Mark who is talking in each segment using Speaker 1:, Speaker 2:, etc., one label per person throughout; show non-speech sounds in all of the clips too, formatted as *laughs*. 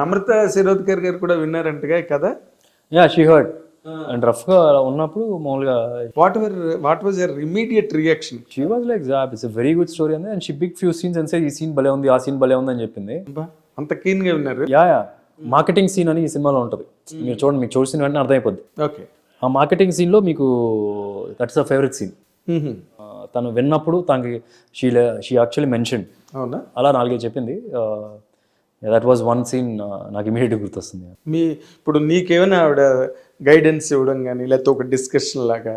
Speaker 1: నమ్రత శిరోద్కర్ గారు కూడా విన్నారంటగా కదా
Speaker 2: యా షీ హర్డ్ అండ్ రఫ్గా అలా ఉన్నప్పుడు మామూలుగా
Speaker 1: what were what was your immediate reaction
Speaker 2: she was like job it's very good story అంది and she big few scenes and say ఈ సీన్ భలే ఉంది ఆ సీన్ భలే ఉంది అని చెప్పింది.
Speaker 1: అంత keen గా విన్నారు?
Speaker 2: యా యా మార్కెటింగ్ సీన్ అని ఈ సినిమాలో ఉంటుంది. మీరు చూడండి మీకు చూసిన వెంటనే అర్థమైపోద్ది.
Speaker 1: ఓకే
Speaker 2: ఆ మార్కెటింగ్ సీన్లో మీకు దట్స్ అ ఫేవరెట్ సీన్ తను విన్నప్పుడు తనకి షీ షీ యాక్చువల్లీ మెన్షన్ అలా నాలుగైదు చెప్పింది. దట్ వాజ్ వన్ సీన్ నాకు ఇమీడియట్గా గుర్తొస్తుంది.
Speaker 1: మీ ఇప్పుడు నీకేమైనా ఆవిడ గైడెన్స్ ఇవ్వడం కానీ లేకపోతే ఒక డిస్కషన్ లాగా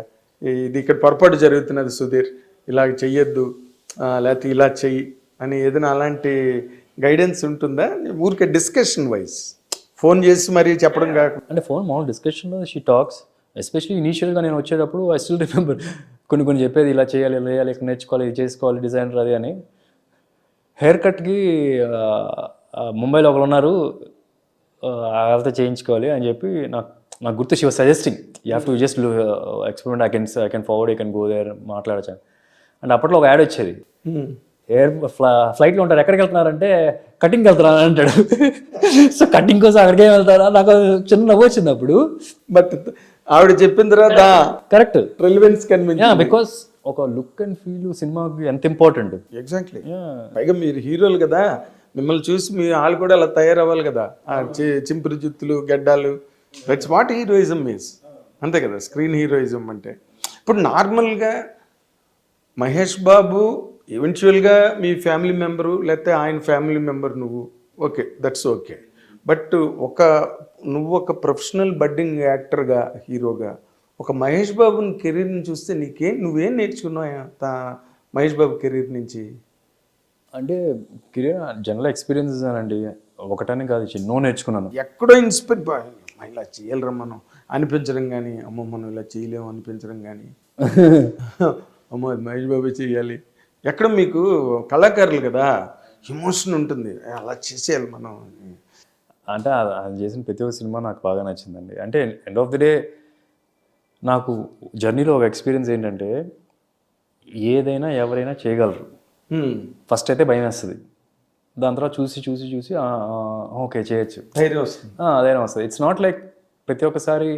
Speaker 1: ఇది ఇక్కడ పొరపాటు జరుగుతున్నది సుధీర్ ఇలా చెయ్యొద్దు లేకపోతే ఇలా చెయ్యి అని ఏదైనా అలాంటి గైడెన్స్ ఉంటుందా? ఊరికే డిస్కషన్ వైజ్ ఫోన్ చేసి మరీ చెప్పడం కాకుండా.
Speaker 2: అంటే ఫోన్ మామూలు డిస్కషన్లో షీ టాక్స్ ఎస్పెషలీ ఇనీషియల్గా నేను వచ్చేటప్పుడు ఐ స్టిల్ రిమెంబర్ కొన్ని కొన్ని చెప్పేది ఇలా చేయాలి ఇలా చేయాలి ఇక్కడ నేర్చుకోవాలి ఇది చేసుకోవాలి డిజైనర్ అది అని. హెయిర్ కట్కి ముంబైలో ఒకరు ఉన్నారు. వాళ్ళతో చేయించుకోవాలి అని చెప్పి నాకు నాకు గుర్తు she was suggesting you have to just experiment I can I can forward I can go there మాట్లాడచ్చు? అండ్ అప్పట్లో ఒక యాడ్ వచ్చేది. ఎయిర్ ఫ్లా ఫ్లైట్లో ఉంటారు. ఎక్కడికి వెళ్తున్నారంటే కటింగ్కి వెళ్తున్నారు? అంటాడు. *laughs* సో కటింగ్ కోసం అక్కడికే వెళ్తారా? నాకు చిన్న నవ్వు వచ్చింది అప్పుడు.
Speaker 1: బట్ ఆవిడ చెప్పిన తర్వాత
Speaker 2: కరెక్ట్
Speaker 1: రెలివెన్స్
Speaker 2: బికాస్ ఒక లుక్ అండ్ ఫీల్ సినిమాకి ఎంత ఇంపార్టెంట్
Speaker 1: ఎగ్జాక్ట్లీ పైగా మీరు హీరోలు కదా. మిమ్మల్ని చూసి మీ వాళ్ళు కూడా అలా తయారవ్వాలి కదా. చి- చింపురు జుత్తులు గడ్డాలు. దట్స్ వాట్ హీరోయిజం మీన్స్ అంతే కదా స్క్రీన్ హీరోయిజం అంటే. ఇప్పుడు నార్మల్గా మహేష్ బాబు ఈవెన్చువల్గా మీ ఫ్యామిలీ మెంబరు లేకపోతే ఆయన ఫ్యామిలీ మెంబర్ నువ్వు. ఓకే దట్స్ ఓకే బట్ ఒక నువ్వు ఒక ప్రొఫెషనల్ బడ్డింగ్ యాక్టర్గా హీరోగా ఒక మహేష్ బాబుని కెరీర్ని చూస్తే నీకేం నువ్వేం నేర్చుకున్నావు మహేష్ బాబు కెరీర్ నుంచి?
Speaker 2: అంటే కెరీర్ జనరల్ ఎక్స్పీరియన్సెస్ అండి ఒకటని కాదు ఎన్నో నేర్చుకున్నాను.
Speaker 1: ఎక్కడో ఇన్స్పైర్ ఇలా చేయలేరా మనం. అనిపించడం కానీ అమ్మ మనం ఇలా చేయలేము అనిపించడం కానీ అమ్మ మహేష్ బాబు చేయాలి. ఎక్కడ మీకు కళాకారులు కదా ఎమోషన్ ఉంటుంది. అలా చేసేయాలి మనం.
Speaker 2: అంటే అది చేసిన ప్రతి ఒక్క సినిమా నాకు బాగా నచ్చిందండి. అంటే ఎండ్ ఆఫ్ ది డే నాకు జర్నీలో ఒక ఎక్స్పీరియన్స్ ఏంటంటే ఏదైనా ఎవరైనా చేయగలరు. ఫస్ట్ అయితే భయం వేస్తుంది. దాని తర్వాత చూసి చూసి చూసి ఓకే చేయొచ్చు.
Speaker 1: ధైర్యం వస్తుంది.
Speaker 2: అదేనా వస్తుంది. ఇట్స్ నాట్ లైక్ ప్రతి ఒక్కసారి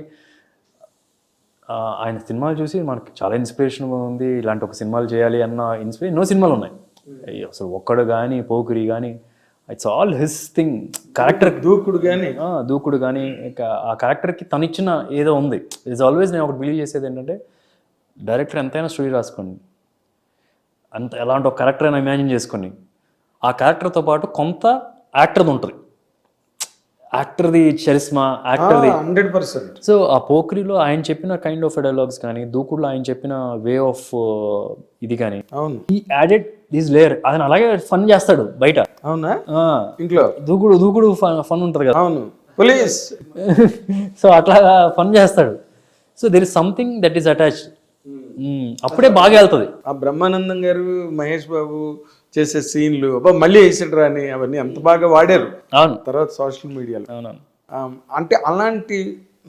Speaker 2: ఆయన సినిమాలు చూసి మనకి చాలా ఇన్స్పిరేషన్ ఉంది ఇలాంటి ఒక సినిమాలు చేయాలి అన్న ఇన్స్పిరేషన్ ఎన్నో సినిమాలు ఉన్నాయి. అయ్యో, అసలు ఒక్కడు కానీ పోకిరి కానీ it's all his thing character
Speaker 1: Dookudu కానీ
Speaker 2: దూకుడు కానీ ఇక ఆ క్యారెక్టర్కి తనిచ్చిన ఏదో ఉంది. ఇట్స్ ఆల్వేస్ నేను ఒకటి బిలీవ్ చేసేది ఏంటంటే డైరెక్టర్ ఎంతైనా స్టోరీ రాసుకోండి. అంత ఎలాంటి ఒక క్యారెక్టర్ అయినా ఇమాజిన్ చేసుకొని ఆ క్యారెక్టర్తో పాటు కొంత యాక్టర్ది ఉంటుంది. యాక్టర్ది చరిస్మా యాక్టర్ది
Speaker 1: హండ్రెడ్ పర్సెంట్
Speaker 2: సో ఆ పోక్రీలో ఆయన చెప్పిన కైండ్ ఆఫ్ డైలాగ్స్ కానీ దూకుడులో ఆయన చెప్పిన వే ఆఫ్ ఇది కానీ
Speaker 1: అవును.
Speaker 2: ఈ యాడెడ్ దీస్ లేయర్ ఆయన అలాగే ఫన్ చేస్తాడు బయట.
Speaker 1: అవునా? ఇంట్లో?
Speaker 2: దూకుడు దూకుడు ఫన్ ఉంటుంది కదా.
Speaker 1: అవును. పోలీస్ *laughs*
Speaker 2: సో అట్లా ఫన్ చేస్తాడు. So there is something that is attached అప్పుడే బాగా వెళ్తుంది.
Speaker 1: ఆ బ్రహ్మానందం గారు మహేష్ బాబు చేసే సీన్లు అబ్బా మళ్ళీ వేసాడు అని అవన్నీ అంత బాగా వాడారు.
Speaker 2: అవును.
Speaker 1: తర్వాత సోషల్ మీడియాలో.
Speaker 2: అవునవును
Speaker 1: అంటే అలాంటి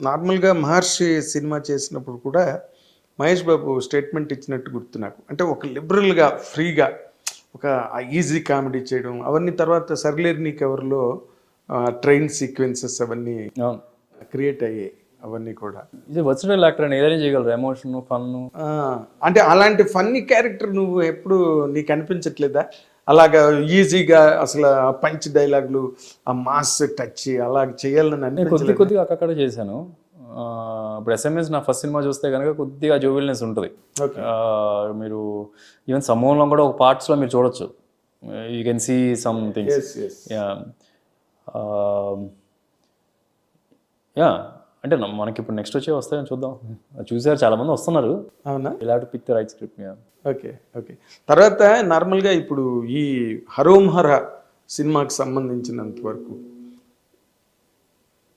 Speaker 1: నార్మల్గా మహర్షి సినిమా చేసినప్పుడు కూడా మహేష్ బాబు స్టేట్మెంట్ ఇచ్చినట్టు గుర్తు నాకు. అంటే ఒక లిబరల్గా ఫ్రీగా ఒక ఈజీ కామెడీ చేయడం అవన్నీ తర్వాత సర్లేరు నీకు ఎవరిలో ట్రైన్ సీక్వెన్సెస్ అవన్నీ
Speaker 2: అవును.
Speaker 1: క్రియేట్ అయ్యాయి. అవన్నీ కూడా.
Speaker 2: ఇది వర్చువల్ యాక్టర్ అని ఏదైనా చేయగలరు? ఎమోషన్ ఫన్
Speaker 1: అంటే అలాంటి ఫన్నీ క్యారెక్టర్ నువ్వు ఎప్పుడు నీకు అనిపించట్లేదా? అలాగా ఈజీగా అసలు పంచ్ డైలాగులు ఆ మాస్ టచ్ అలా చేయాలని
Speaker 2: కొద్ది కొద్దిగా అక్కడ చేశాను. ఇప్పుడు ఎస్ఎంఎస్ నా ఫస్ట్ సినిమా చూస్తే కనుక కొద్దిగా జోవిల్నెస్ ఉంటుంది. మీరు ఈవెన్ సమూహంలో కూడా ఒక పార్ట్స్లో మీరు చూడొచ్చు. You can see yeah yeah అంటే మనకి ఇప్పుడు నెక్స్ట్ వచ్చే వస్తాయని చూద్దాం. చూసారు చాలా మంది వస్తున్నారు.
Speaker 1: అవునా?
Speaker 2: ఇలా to pick the right script
Speaker 1: okay okay. తర్వాత నార్మల్గా ఇప్పుడు ఈ హరోం హర సినిమాకి సంబంధించినంత వరకు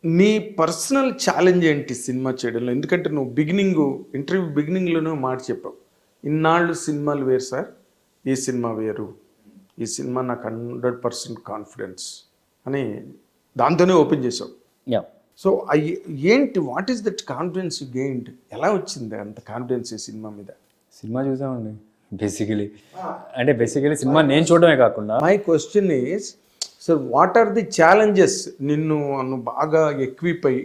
Speaker 1: నీ పర్సనల్ ఛాలెంజ్ ఏంటి సినిమా చేయడంలో? ఎందుకంటే నువ్వు బిగినింగ్ ఇంటర్వ్యూ బిగినింగ్లోనే మాట చెప్పావు. ఇన్నాళ్ళు సినిమాలు వేరు సార్ ఈ సినిమా వేరు. ఈ సినిమా నాకు హండ్రెడ్ పర్సెంట్ కాన్ఫిడెన్స్ అని దాంతోనే ఓపెన్ చేసావు.
Speaker 2: యా
Speaker 1: సో అయ్యి ఏంటి what is that confidence you gained ఎలా వచ్చింది అంత కాన్ఫిడెన్స్ ఈ సినిమా మీద?
Speaker 2: సినిమా చూసామండి. బేసికలీ అంటే బేసికలీ సినిమా నేను చూడడమే కాకుండా
Speaker 1: my question is so what are the challenges నిన్ను నువ్వు బాగా ఎక్విప్ అయ్యి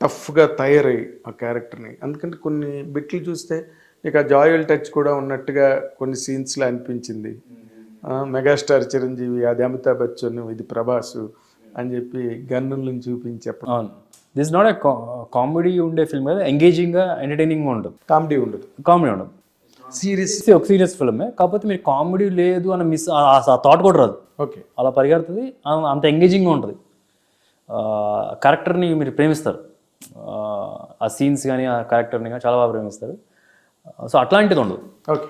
Speaker 1: టఫ్గా తయారై ఆ క్యారెక్టర్ని అందుకంటే కొన్ని బిట్లు చూస్తే నీకు ఆ జాయల్ టచ్ కూడా ఉన్నట్టుగా కొన్ని సీన్స్లో అనిపించింది. మెగాస్టార్ చిరంజీవి అది అమితాబ్ బచ్చన్ ఇది ప్రభాస్. అని చెప్పి గన్నులను చూపించి చెప్పడం.
Speaker 2: అవును. దిస్ నాట్ ఏ కామెడీ ఉండే ఫిల్మ్ కదా. ఎంగేజింగ్గా ఎంటర్టైనింగ్గా ఉంటుంది
Speaker 1: కామెడీ ఉండదు.
Speaker 2: కామెడీ ఉండదు.
Speaker 1: సీరియస్
Speaker 2: ఒక సీరియస్ ఫిల్మే కాకపోతే మీరు కామెడీ లేదు అని మిస్ ఆ థాట్ కూడా రాదు.
Speaker 1: ఓకే
Speaker 2: అలా పరిగెడుతుంది. అంత ఎంగేజింగ్గా ఉంటుంది. క్యారెక్టర్ని మీరు ప్రేమిస్తారు. ఆ, సీన్స్ కానీ ఆ క్యారెక్టర్ని కానీ చాలా బాగా ప్రేమిస్తారు. సో అట్లాంటిది ఉండదు.
Speaker 1: ఓకే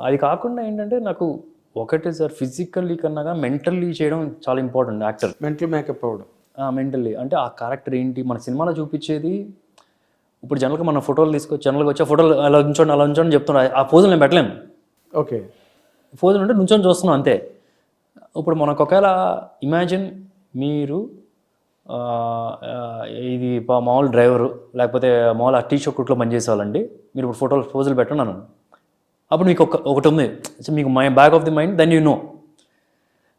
Speaker 2: అది కాకుండా ఏంటంటే నాకు ఒకటి సార్ ఫిజికల్లీ కన్నా మెంటల్లీ చేయడం చాలా ఇంపార్టెంట్ యాక్టర్
Speaker 1: మెంటల్ మేకప్ అవ్వడం.
Speaker 2: మెంటల్లీ అంటే ఆ క్యారెక్టర్ ఏంటి? మన సినిమాలో చూపించేది ఇప్పుడు జనరల్గా మన ఫోటోలు తీసుకొచ్చి జనరల్గా వచ్చే ఫోటోలు అలా ఉంచండి అలా ఉంచండి చెప్తున్నా ఆ పోజులు నేను పెట్టలేము
Speaker 1: ఓకే.
Speaker 2: పోజులు అంటే నుంచొని చూస్తున్నాం అంతే. ఇప్పుడు మనకు ఒకవేళ ఇమాజిన్ మీరు ఇది మామూలు డ్రైవరు లేకపోతే మామూలు ఆ టీ షర్ట్లో పనిచేసే వాళ్ళండి మీరు ఇప్పుడు ఫోటోలు పోజులు పెట్టండి అన్నాను. అప్పుడు మీకు ఒక ఒకటి ఉంది. సో మీకు my back of the mind then you know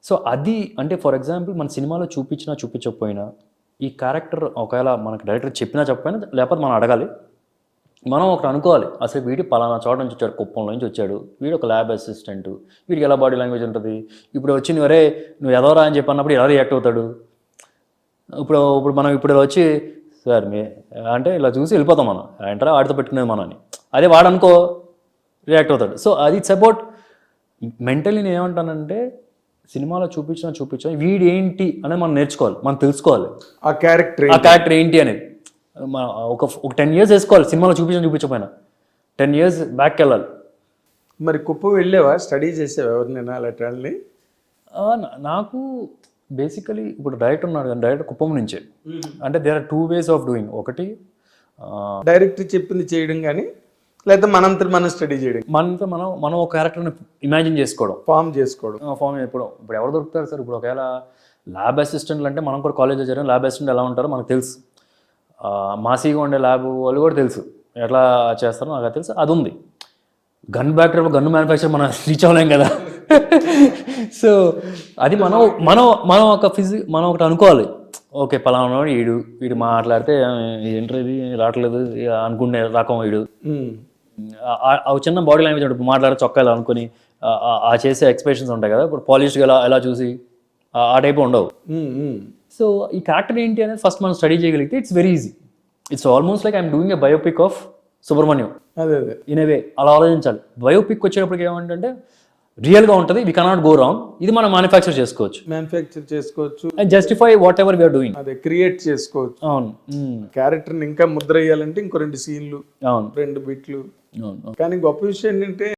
Speaker 2: so అది అంటే ఫర్ ఎగ్జాంపుల్ మన సినిమాలో చూపించినా చూపించకపోయినా ఈ క్యారెక్టర్ ఒకవేళ మనకు డైరెక్టర్ చెప్పినా చెప్పకపోయినా లేకపోతే మనం అడగాలి. మనం ఒకటి అనుకోవాలి. అసలు వీడి పలానా చోట నుంచి వచ్చాడు కుప్పంలో నుంచి వచ్చాడు. వీడు ఒక ల్యాబ్ అసిస్టెంట్ వీడికి ఎలా బాడీ లాంగ్వేజ్ ఉంటుంది? ఇప్పుడు వచ్చి నువ్వు అరే నువ్వు ఎదవరా? అని చెప్పి అన్నప్పుడు ఎలా రియాక్ట్ అవుతాడు? ఇప్పుడు ఇప్పుడు మనం ఇప్పుడు వచ్చి సార్ మీ అంటే ఇలా చూసి వెళ్ళిపోతాం మనం. ఏంటరా వాడితో పెట్టుకునేది మనం అని అదే వాడు అనుకో. రియాక్ట్ అవుతాడు. సో అది ఇట్స్ అబౌట్ మెంటలీ నేను ఏమంటానంటే సినిమాలో చూపించినా చూపించినా వీడు ఏంటి అనేది మనం నేర్చుకోవాలి మనం తెలుసుకోవాలి.
Speaker 1: ఆ క్యారెక్టర్
Speaker 2: ఆ క్యారెక్టర్ ఏంటి అనేది. ఒక ఒక టెన్ ఇయర్స్ వేసుకోవాలి సినిమాలో చూపించిన చూపించకపోయినా. టెన్ ఇయర్స్ బ్యాక్ వెళ్ళాలి.
Speaker 1: మరి కుప్పం వెళ్ళావా? స్టడీ చేసావా ఎవరినైనా అలాంటి వాళ్ళని
Speaker 2: ఆ, నా- నాకు బేసికలీ ఇప్పుడు డైరెక్టర్ ఉన్నాడు కానీ డైరెక్టర్ కుప్పం నుంచే. అంటే there are two ways of doing ఒకటి ఆ,
Speaker 1: డైరెక్ట్ చెప్పింది చేయడం కానీ లేదా మనంతా మనం స్టడీ చేయడం.
Speaker 2: మనతో మనం మనం ఒక క్యారెక్టర్ని ఇమాజిన్ చేసుకోవడం.
Speaker 1: ఫామ్ చేసుకోవడం.
Speaker 2: ఫామ్ ఇప్పుడు ఇప్పుడు ఎవరు దొరుకుతారు సార్? ఇప్పుడు ఒకవేళ ల్యాబ్ అసిస్టెంట్లు అంటే మనం కూడా కాలేజ్లో చేరాం ల్యాబ్ అసిస్టెంట్ ఎలా ఉంటారో మనకు తెలుసు. మాసీగా ఉండే ల్యాబ్ వాళ్ళు కూడా తెలుసు. ఎట్లా చేస్తారో నాకు తెలుసు. అది ఉంది. గన్ బ్యాక్టర్ గన్ మ్యానుఫ్యాక్చర్ మనం *laughs* రీచ్ అవ్వలేం కదా. *laughs* సో అది మనం మనం మనం ఒక ఫిజి మనం ఒకటి అనుకోవాలి. ఓకే పలానా వాడు వీడు మాట్లాడితే ఏంటో ఇది? రావట్లేదు అనుకునే రకం వీడు. ఆ- చిన్న బాడీ లాంగ్వేజ్ ఉంటుంది మాట్లాడే చొక్కాలు అనుకుని ఆ- చేసే ఎక్స్ప్రెషన్స్ ఉంటాయి కదా ఇప్పుడు పాలిష్గా ఎలా ఎలా చూసి ఆ- టైప్ ఉండవు. సో ఈ క్యారెక్టర్ ఏంటి అనేది ఫస్ట్ మనం స్టడీ చేయగలిగితే it's very easy it's almost like I'm doing a biopic of Subrahmanyam
Speaker 1: అదే అదే.
Speaker 2: ఇన్ ఏ వే అలా ఆలోచించాలి. బయోపిక్ వచ్చేటప్పటికి ఏమంటే రియల్గా ఉంటుంది వీ కెనాట్ గో రాంగ్ ఇది మనం మ్యానుఫ్యాక్చర్ చేసుకోవచ్చు.
Speaker 1: మ్యానుఫ్యాక్చర్ చేసుకోవచ్చు.
Speaker 2: And justify whatever we're doing
Speaker 1: అదే క్రియేట్ చేసుకోవచ్చు.
Speaker 2: అవును.
Speaker 1: క్యారెక్టర్ని ఇంకా ముద్ర వేయాలంటే ఇంకో రెండు సీన్లు
Speaker 2: అవును.
Speaker 1: రెండు బిట్లు కానీ గొప్ప విషయం ఏంటంటే